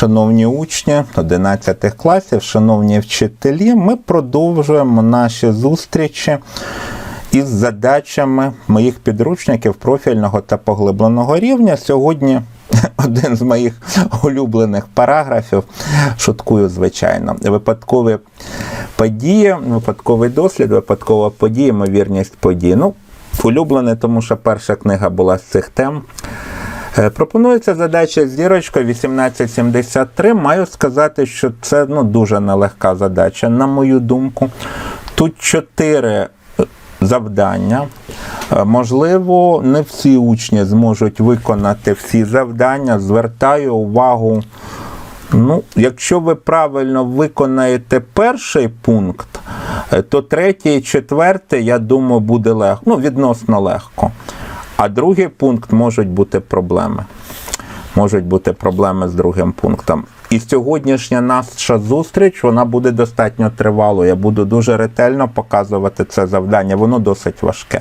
Шановні учні 11 класів, шановні вчителі, ми продовжуємо наші зустрічі із задачами моїх підручників профільного та поглибленого рівня. Сьогодні один з моїх улюблених параграфів, шуткую, звичайно, випадкові події, випадковий дослід, випадкова подія, ймовірність подій. Ну, улюблене, тому що перша книга була з цих тем. Е, Пропонується задача з зірочкою 1873. Маю сказати, що це ну, дуже нелегка задача, на мою думку. Тут чотири е, завдання. Е, Можливо, не всі учні зможуть виконати всі завдання. Звертаю увагу. Ну, якщо ви правильно виконаєте перший пункт, то третій і четвертий, я думаю, буде легко. Ну, відносно легко. А другий пункт можуть бути проблеми. Можуть бути проблеми з другим пунктом. І сьогоднішня наша зустріч вона буде достатньо тривалою. Я буду дуже ретельно показувати це завдання. Воно досить важке.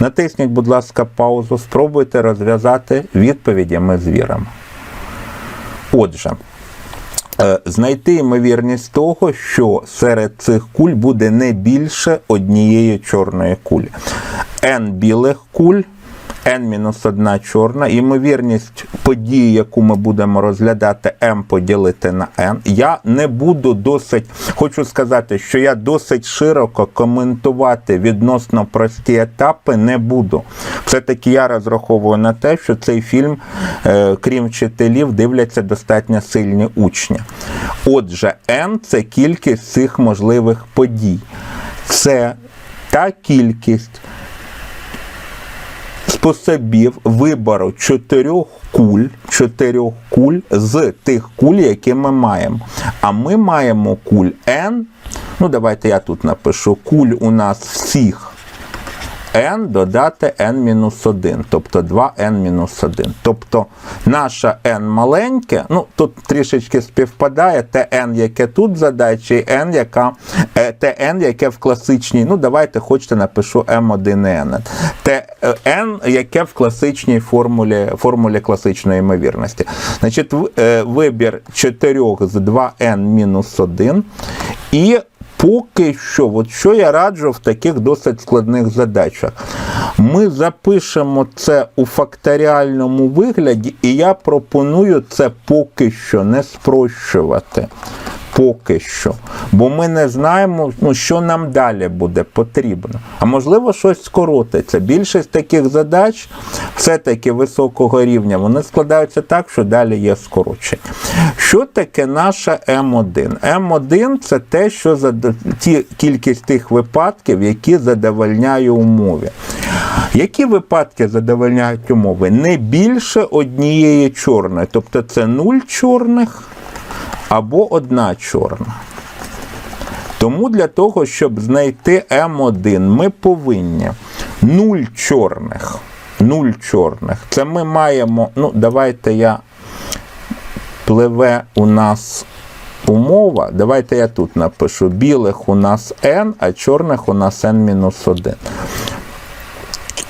Натисніть, будь ласка, паузу, спробуйте розв'язати відповіді. Ми звіримо. Отже, е, знайти ймовірність того, що серед цих куль буде не більше однієї чорної кулі. N білих куль. N-1 чорна, ймовірність події, яку ми будемо розглядати, M поділити на N. Я не буду досить, хочу сказати, що я досить широко коментувати відносно прості етапи не буду. Все-таки я розраховую на те, що цей фільм, е, крім вчителів, дивляться достатньо сильні учні. Отже, N це кількість цих можливих подій. Це та кількість способів вибору чотирьох куль, чотирьох куль з тих куль, які ми маємо. А ми маємо куль N. Ну, давайте я тут напишу куль у нас всіх n додати n-1, тобто 2n-1. Тобто наша n маленьке, ну тут трішечки співпадає те n, яке тут в задачі, і n, яка, е, те n, яке в класичній, ну давайте хочете напишу m1n. Те е, n, яке в класичній формулі, формулі класичної ймовірності. Значить, е, вибір 4 з 2n-1 і Поки що, от що я раджу в таких досить складних задачах. Ми запишемо це у факторіальному вигляді, і я пропоную це поки що не спрощувати. Поки що. Бо ми не знаємо, ну, що нам далі буде потрібно. А можливо, щось скоротиться. Більшість таких задач, все-таки високого рівня, вони складаються так, що далі є скорочення. Що таке наша М1? М1 це те, що ті кількість тих випадків, які задовольняє умові. Які випадки задовольняють умови? Не більше однієї чорної, тобто це нуль чорних або одна чорна. Тому для того, щоб знайти М1, ми повинні 0 чорних. 0 чорних. Це ми маємо, ну, давайте я пливе у нас умова. Давайте я тут напишу: білих у нас N, а чорних у нас N-1.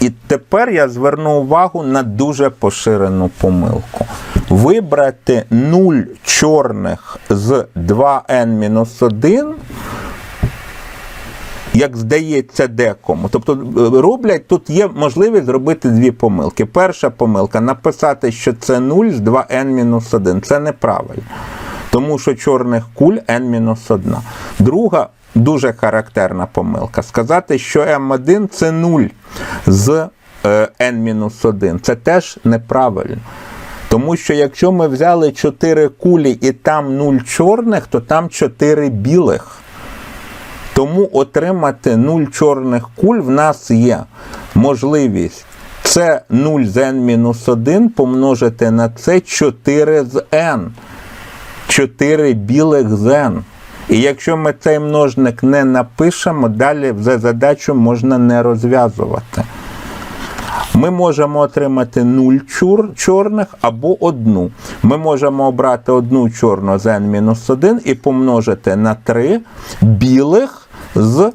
І тепер я зверну увагу на дуже поширену помилку. Вибрати 0 чорних з 2n-1, як здається декому. Тобто е, роблять, тут є можливість зробити дві помилки. Перша помилка написати, що це 0 з 2n-1. Це неправильно. Тому що чорних куль n-1. Друга дуже характерна помилка. Сказати, що М1 це 0 з е, n-1. Це теж неправильно. Тому що якщо ми взяли 4 кулі і там 0 чорних, то там 4 білих. Тому отримати 0 чорних куль в нас є можливість. Це 0 з n-1 помножити на це 4 з n. 4 білих з n. І якщо ми цей множник не напишемо, далі за задачу можна не розв'язувати. Ми можемо отримати 0 чур, чорних або одну. Ми можемо обрати одну чорну з n-1 і помножити на 3 білих з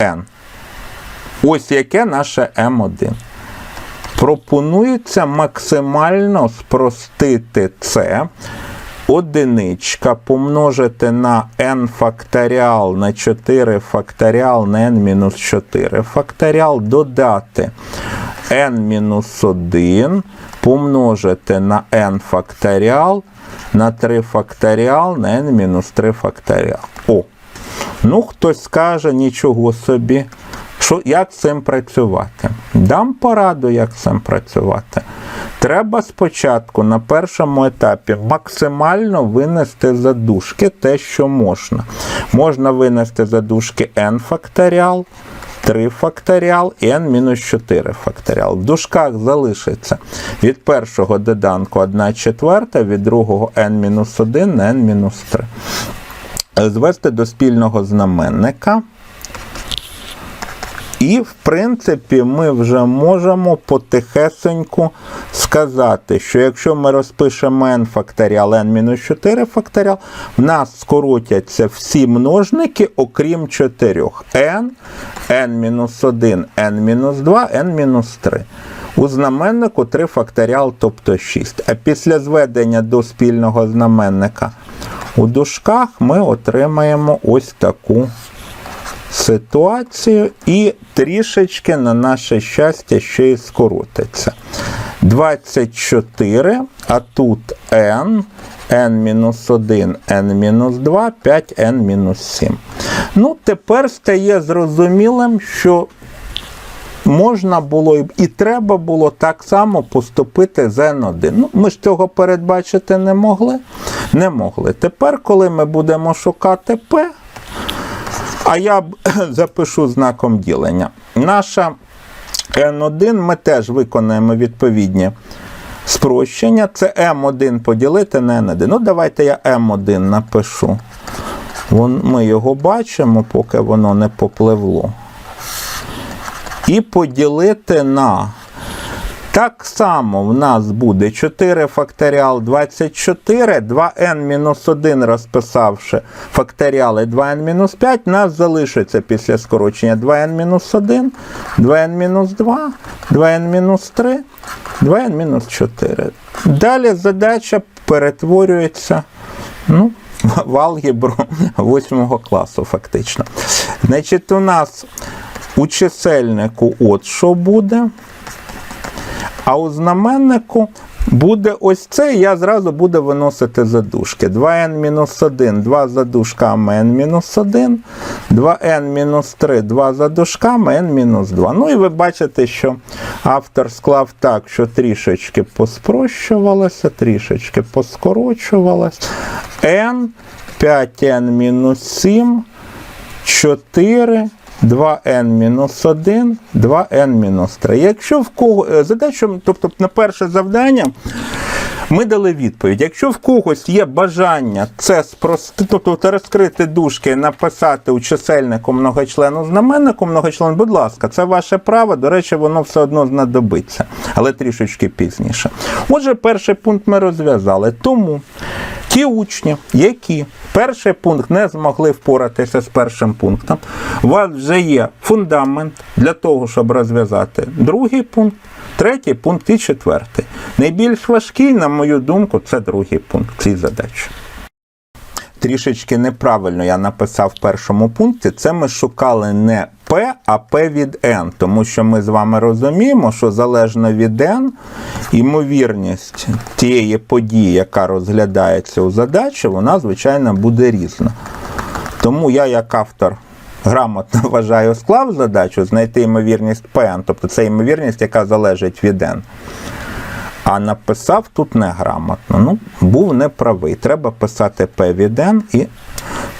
n. Ось яке наше m1. Пропонується максимально спростити це одиничка помножити на n факторіал на 4 факторіал на n-4 факторіал додати n-1 помножити на n факторіал на 3 факторіал на n-3 факторіал. О! Ну, хтось скаже нічого собі. Що, як з цим працювати? Дам пораду, як з цим працювати. Треба спочатку на першому етапі максимально винести задушки те, що можна. Можна винести задушки n факторіал, 3 факторіал і n-4 факторіал. В дужках залишиться від першого доданку 1 четверта, від другого n-1 на n-3. Звести до спільного знаменника. І, в принципі, ми вже можемо потихесеньку сказати, що якщо ми розпишемо n факторіал, n-4 факторіал, в нас скоротяться всі множники, окрім 4. n, n-1, n-2, n-3. У знаменнику 3 факторіал, тобто 6. А після зведення до спільного знаменника у дужках ми отримаємо ось таку ситуацію і трішечки на наше щастя ще й скоротиться. 24, а тут n, n-1, n-2, 5, n-7. Ну, тепер стає зрозумілим, що можна було і треба було так само поступити з N1. Ну, ми ж цього передбачити не могли. Не могли. Тепер, коли ми будемо шукати P, а я запишу знаком ділення. Наша N1 ми теж виконаємо відповідні спрощення. Це M1 поділити на N1. Ну, давайте я M1 напишу. Вон, ми його бачимо, поки воно не попливло. І поділити на. Так само в нас буде 4 факторіал 24, 2n-1 розписавши факторіали 2n-5, нас залишиться після скорочення 2n-1, 2n-2, 2n-3, 2n-4. Далі задача перетворюється ну, в алгебру 8 класу, фактично. Значить, у нас у чисельнику от що буде. А у знаменнику буде ось це, і я зразу буду виносити задушки. 2n-1, 2 за дужками n-1, 2n-3, 2 за дужками n-2. Ну і ви бачите, що автор склав так, що трішечки поспрощувалося, трішечки поскорочувалося. n, 5n-7, 4, 2n-1, 2n-3. Якщо в кого е, задачу, тобто на перше завдання, ми дали відповідь. Якщо в когось є бажання це спростити, тобто розкрити дужки, написати у чисельнику многочлену знаменнику, многочлен, будь ласка, це ваше право. До речі, воно все одно знадобиться, але трішечки пізніше. Отже, перший пункт ми розв'язали. Тому ті учні, які перший пункт не змогли впоратися з першим пунктом, у вас вже є фундамент для того, щоб розв'язати другий пункт. Третій пункт і четвертий. Найбільш важкий, на мою думку, це другий пункт цієї задачі. Трішечки неправильно я написав в першому пункті. Це ми шукали не P, а P від N. Тому що ми з вами розуміємо, що залежно від N, ймовірність тієї події, яка розглядається у задачі, вона, звичайно, буде різна. Тому я, як автор, грамотно вважаю, склав задачу знайти ймовірність P, тобто це ймовірність, яка залежить від N. А написав тут неграмотно. Ну, був неправий. Треба писати P від N і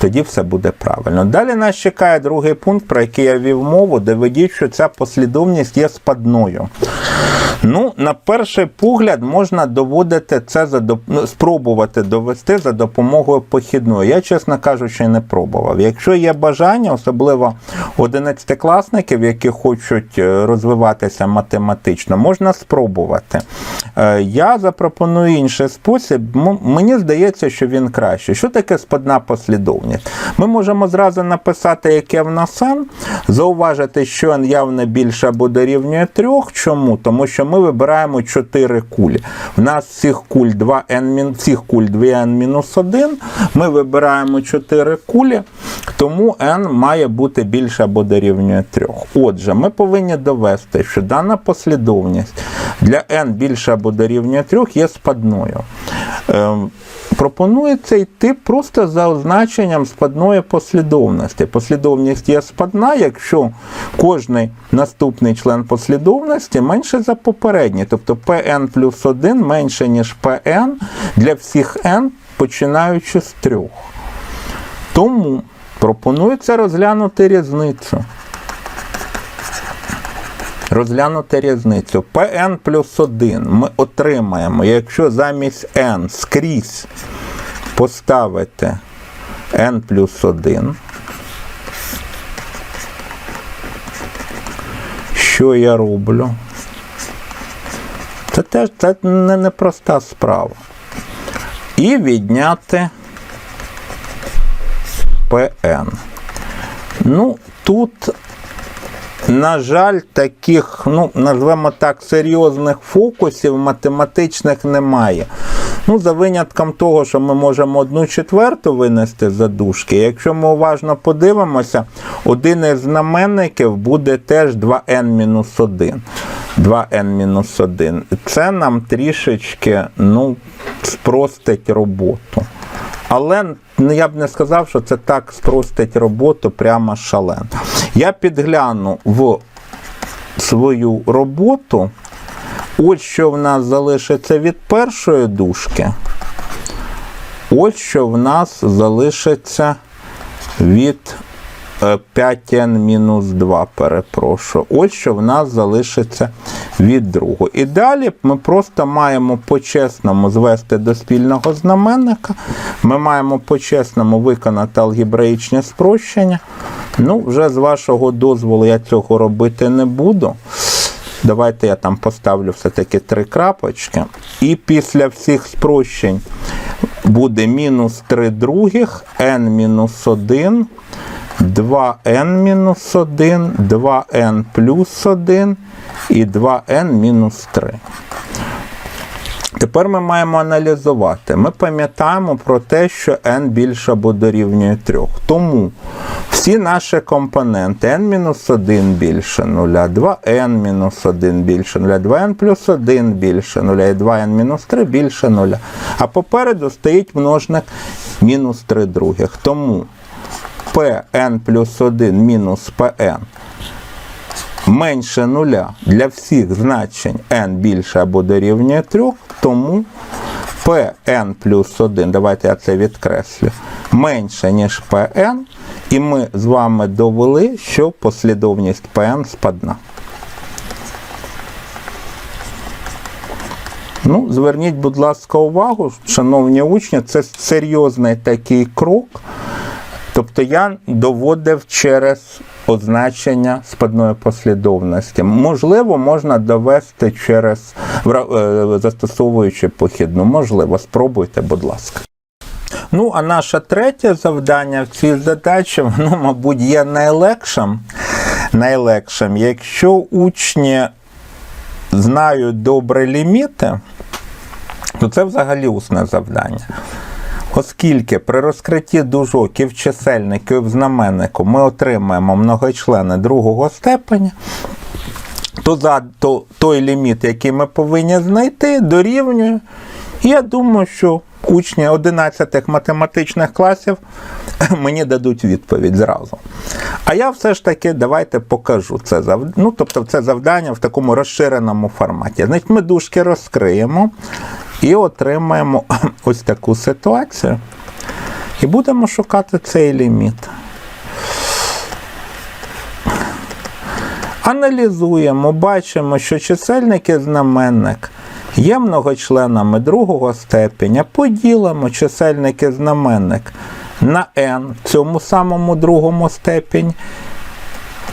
тоді все буде правильно. Далі нас чекає другий пункт, про який я вів мову, де ведіть, що ця послідовність є спадною. Ну, на перший погляд можна доводити це за ну, спробувати довести за допомогою похідної. Я, чесно кажучи, не пробував. Якщо є бажання, особливо 11-класників, які хочуть е, розвиватися математично, можна спробувати. Е, Я запропоную інший спосіб. Мені здається, що він кращий. Що таке спадна послідовність? Ми можемо зразу написати, яке в нас n, зауважити, що n явно більше або дорівнює 3. Чому? Тому що ми вибираємо 4 кулі. В нас всіх куль 2n, всіх куль 2n-1. Ми вибираємо 4 кулі, тому n має бути більше або дорівнює 3. Отже, ми повинні довести, що дана послідовність для n більше або дорівнює 3 є спадною. Пропонується йти просто за означенням спадної послідовності. Послідовність є спадна, якщо кожний наступний член послідовності менше за попередній. Тобто Pn плюс 1 менше, ніж Pn для всіх n, починаючи з трьох. Тому пропонується розглянути різницю. Розглянути різницю. Pn плюс 1 ми отримаємо, якщо замість n скрізь поставити n плюс 1. Що я роблю? Це теж це не непроста справа. І відняти Pn. Ну, тут на жаль, таких, ну, назвемо так, серйозних фокусів математичних немає. Ну, За винятком того, що ми можемо одну четверту винести за дужки. Якщо ми уважно подивимося, один із знаменників буде теж 2n-1. 2n-1. Це нам трішечки ну, спростить роботу. Але ну, я б не сказав, що це так спростить роботу прямо шалено. Я підгляну в свою роботу. Ось що в нас залишиться від першої дужки. Ось що в нас залишиться від 5n-2, перепрошую. Ось що в нас залишиться від другого. І далі ми просто маємо по-чесному звести до спільного знаменника. Ми маємо по-чесному виконати алгебраїчне спрощення. Ну, вже з вашого дозволу я цього робити не буду. Давайте я там поставлю все-таки три крапочки. І після всіх спрощень буде мінус 3 других, n мінус 1. 2n-1, 2n плюс 1 і 2n мінус 3. Тепер ми маємо аналізувати. Ми пам'ятаємо про те, що n більше або дорівнює 3. Тому всі наші компоненти n-1 більше 0, 2n-1 більше 0, 2n плюс 1 більше 0 і 2n-3 більше 0. А попереду стоїть множник мінус 3 других. Тому Pn плюс 1 мінус Pn менше нуля для всіх значень n більше або дорівнює 3, тому Pn плюс 1, давайте я це відкреслю, менше, ніж Pn, і ми з вами довели, що послідовність Pn спадна. Ну, Зверніть, будь ласка, увагу, шановні учні, це серйозний такий крок. Тобто я доводив через означення спадної послідовності. Можливо, можна довести через застосовуючи похідну. Можливо, спробуйте, будь ласка. Ну, а наше третє завдання в цій задачі, воно, мабуть, є найлегшим. найлегшим. Якщо учні знають добре ліміти, то це взагалі усне завдання. Оскільки при розкритті дужок і в чисельнику в знаменнику ми отримаємо многочлени другого степеня, то за то, той ліміт, який ми повинні знайти, дорівнює. Я думаю, що учні 11 математичних класів мені дадуть відповідь зразу. А я все ж таки давайте покажу це завдання. Ну, тобто це завдання в такому розширеному форматі. Значить, Ми дужки розкриємо і отримаємо ось таку ситуацію. І будемо шукати цей ліміт. Аналізуємо, бачимо, що чисельник і знаменник є многочленами другого степеня. Поділимо чисельник і знаменник на n в цьому самому другому степені.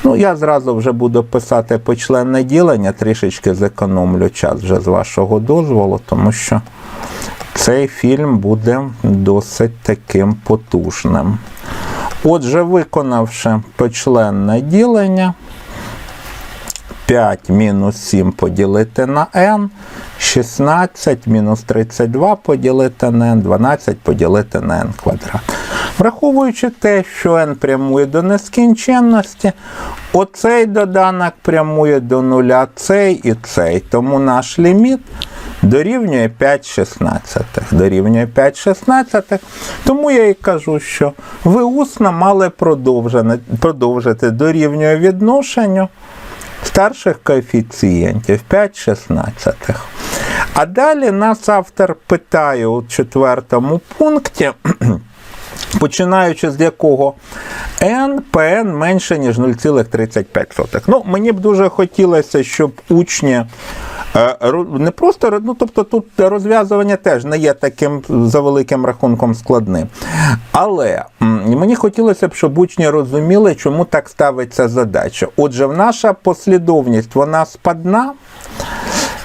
Ну, я зразу вже буду писати почленне ділення, трішечки зекономлю час вже з вашого дозволу, тому що цей фільм буде досить таким потужним. Отже, виконавши почленне ділення, 5 мінус 7 поділити на n, 16 мінус 32 поділити на n, 12 поділити на n квадрат. Враховуючи те, що n прямує до нескінченності, оцей доданок прямує до нуля, цей і цей. Тому наш ліміт дорівнює 5 шістнадцятих. Дорівнює 5 шістнадцятих. Тому я і кажу, що ви усно мали продовжити дорівнює відношенню старших коефіцієнтів 5 шістнадцятих. А далі нас автор питає у четвертому пункті. Починаючи з якого n pn менше, ніж 0,35. Ну, мені б дуже хотілося, щоб учні е, не просто, ну, тобто тут розв'язування теж не є таким за великим рахунком складним. Але мені хотілося б, щоб учні розуміли, чому так ставиться задача. Отже, в наша послідовність вона спадна.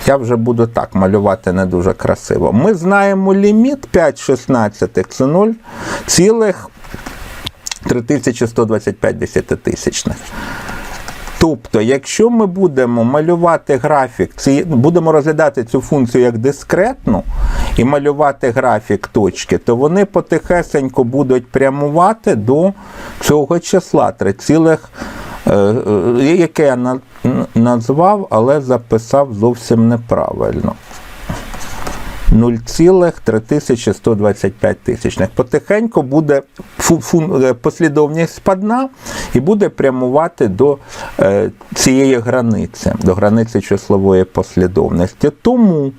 Я вже буду так малювати не дуже красиво. Ми знаємо ліміт 5 шістнадцятих це 0 цілих 3125 десятитисячних. Тобто, якщо ми будемо малювати графік, будемо розглядати цю функцію як дискретну і малювати графік точки, то вони потихесенько будуть прямувати до цього числа 3, цілих, е, е, яке я назвав, але записав зовсім неправильно. 0,3125 тисячних. Потихеньку буде е, послідовність спадна і буде прямувати до е, цієї границі, до границі числової послідовності. Тому,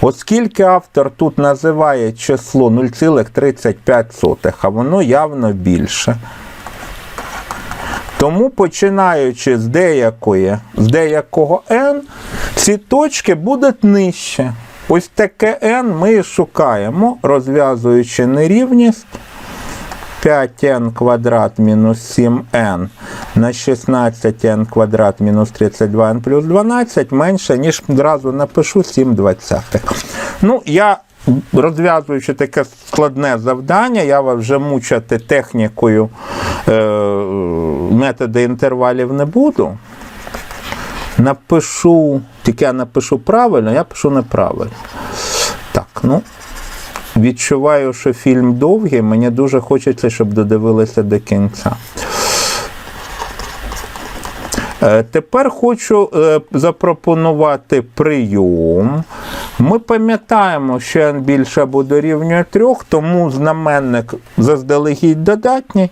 оскільки автор тут називає число 0,35, а воно явно більше. Тому, починаючи з деякої, з деякого n, ці точки будуть нижче. Ось таке n ми і шукаємо, розв'язуючи нерівність 5n квадрат мінус 7n на 16n квадрат мінус 32n плюс 12 менше, ніж одразу напишу 7 двадцятих. Ну, я розв'язуючи таке складне завдання, я вас вже мучати технікою е, методи інтервалів не буду. Напишу, тільки я напишу правильно, я пишу неправильно. Так, ну. Відчуваю, що фільм довгий, мені дуже хочеться, щоб додивилися до кінця. Е, Тепер хочу е, запропонувати прийом. Ми пам'ятаємо, що n більше або дорівнює 3, тому знаменник заздалегідь додатній,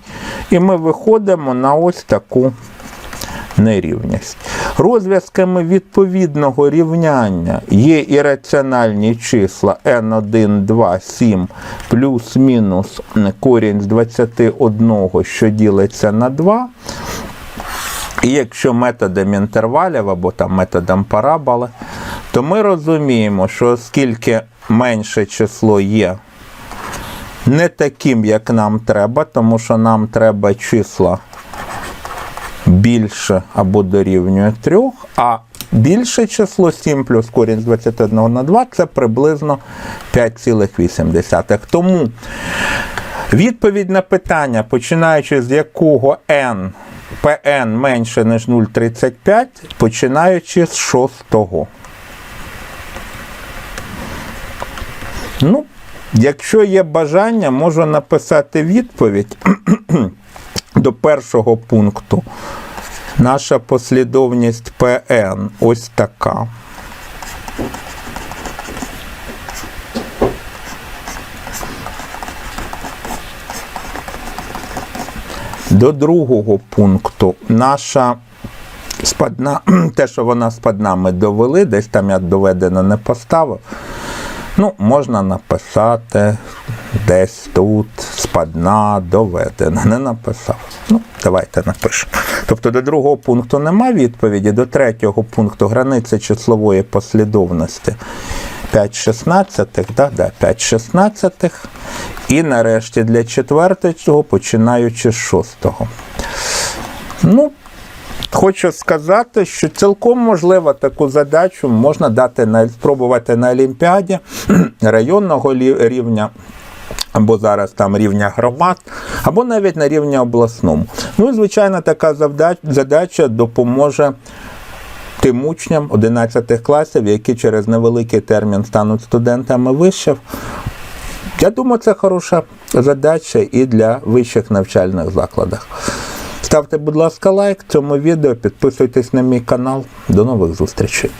і ми виходимо на ось таку нерівність. Розв'язками відповідного рівняння є ірраціональні числа n1, 2, 7 плюс-мінус корінь з 21, що ділиться на 2. І якщо методом інтервалів або там методом параболи, то ми розуміємо, що оскільки менше число є не таким, як нам треба, тому що нам треба числа більше або дорівнює 3, а більше число 7 плюс корінь з 21 на 2 це приблизно 5,8. Тому відповідь на питання, починаючи з якого n Pn менше, ніж 0,35, починаючи з 6. Ну, якщо є бажання, можу написати відповідь до першого пункту. Наша послідовність Pn ось така. До другого пункту наша спадна, те, що вона спадна, ми довели, десь там я доведено не поставив. Ну, можна написати десь тут спадна, доведена. Не написав. Ну, давайте напишемо. Тобто до другого пункту нема відповіді, до третього пункту границя числової послідовності 5 шістнадцятих, да, да, 5 шістнадцятих. І нарешті для четвертого, починаючи з шостого. Ну, Хочу сказати, що цілком можливо таку задачу можна дати на спробувати на Олімпіаді районного рівня. Або зараз там рівня громад, або навіть на рівні обласному. Ну і звичайно, така задача допоможе тим учням 11 класів, які через невеликий термін стануть студентами вишів. Я думаю, це хороша задача і для вищих навчальних закладів. Ставте, будь ласка, лайк цьому відео, підписуйтесь на мій канал. До нових зустрічей.